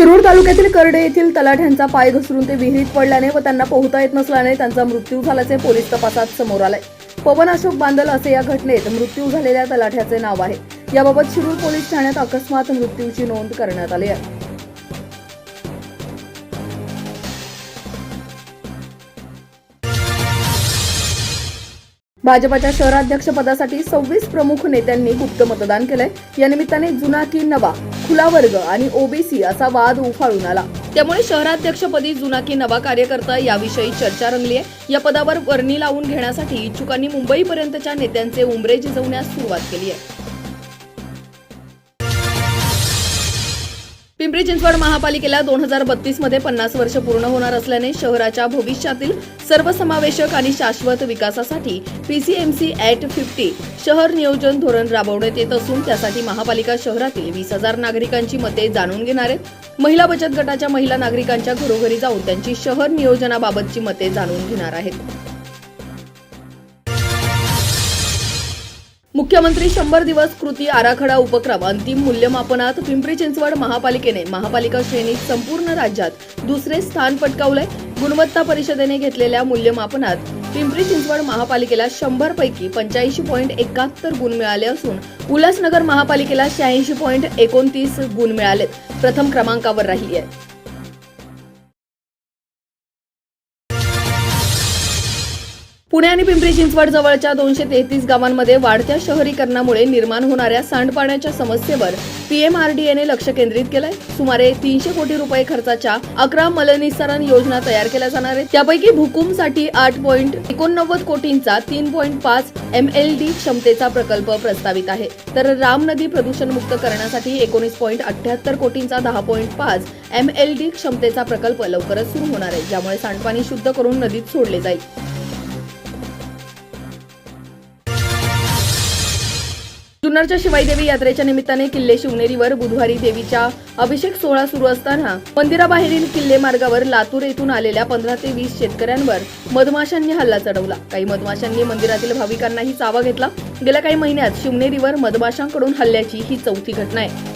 शिरूर तालुक्यातील करडे येथील तलाठ्यांचा पाय घसरून ते विहिरीत पडल्याने व त्यांना पोहता येत नसल्याने त्यांचा मृत्यू झाल्याचे पोलीस तपासात समोर आले पवन अशोक बांदल असे या घटनेत मृत्यू झालेल्या तलाठ्याचे नाव आहे. याबाबत शिरूर पोलीस ठाण्यात अकस्मात मृत्यूची नोंद करण्यात आली आहे. भाजपाच्या शहराध्यक्षपदासाठी सव्वीस प्रमुख नेत्यांनी गुप्त मतदान केलंय. या निमित्ताने जुना की नवा खुला वर्ग आणि ओबीसी असा वाद उफाळून आला. त्यामुळे शहराध्यक्षपदी जुना की नवा कार्यकर्ता याविषयी चर्चा रंगली आहे. या पदावर वर्णी लावून घेण्यासाठी इच्छुकांनी मुंबईपर्यंतच्या नेत्यांचे उमरे झिजवण्यास सुरुवात केली आहे. पिंपरी चिंचवड महापालिकेला दोन हजार बत्तीसमध्ये पन्नास वर्ष पूर्ण होणार असल्याने शहराच्या भविष्यातील सर्वसमावेशक आणि शाश्वत विकासासाठी पीसीएमसी ऍट फिफ्टी शहर नियोजन धोरण राबवण्यात येत असून त्यासाठी महापालिका शहरातील वीस हजार नागरिकांची मते जाणून घेणार आहेत. महिला बचत गटाच्या महिला नागरिकांच्या घरोघरी जाऊन त्यांची शहर नियोजनाबाबतची मते जाणून घेणार आहेत. मुख्यमंत्री शंभर दिवस कृती आराखडा उपक्रम अंतिम मूल्यमापनात पिंपरी चिंचवड महापालिकेने महापालिका श्रेणीत संपूर्ण राज्यात दुसरे स्थान पटकावलंय. गुणवत्ता परिषदेने घेतलेल्या मूल्यमापनात पिंपरी चिंचवड महापालिकेला शंभर पैकी पंच्याऐंशी पॉईंट एकाहत्तर गुण मिळाले असून उल्हासनगर महापालिकेला शहाऐंशी पॉईंट एकोणतीस गुण मिळालेत. प्रथम क्रमांकावर राहिली आहे पुणे आणि पिंपरी चिंचवड जवळच्या दोनशे तेहतीस गावांमध्ये वाढत्या शहरीकरणामुळे निर्माण होणाऱ्या सांडपाण्याच्या समस्येवर पीएमआरडीएने लक्ष केंद्रित केलंय. सुमारे तीनशे कोटी रुपये खर्चाच्या अकरा मलनिस्सारण योजना तयार केल्या जाणार आहेत. त्यापैकी भूकुमसाठी आठ पॉईंट एकोणनव्वद कोटींचा तीन पॉईंट पाच एम एल डी क्षमतेचा प्रकल्प प्रस्तावित आहे. तर राम नदी प्रदूषणमुक्त करण्यासाठी एकोणीस पॉईंट अठ्याहत्तर कोटींचा दहा पॉईंट पाच एम एल डी क्षमतेचा प्रकल्प लवकरच सुरू होणार आहे ज्यामुळे सांडपाणी शुद्ध करून नदीत सोडले जाईल. जुन्नरच्या शिवाईदेवी यात्रेच्या निमित्ताने किल्ले शिवनेरीवर बुधवारी देवीच्या अभिषेक सोहळा सुरू असताना मंदिराबाहेरील किल्ले मार्गावर लातूर येथून आलेल्या पंधरा ते वीस शेतकऱ्यांवर मधमाशांनी हल्ला चढवला. काही मधमाशांनी मंदिरातील भाविकांनाही चावा घेतला. गेल्या काही महिन्यात शिवनेरीवर मधमाशांकडून हल्ल्याची ही चौथी घटना आहे.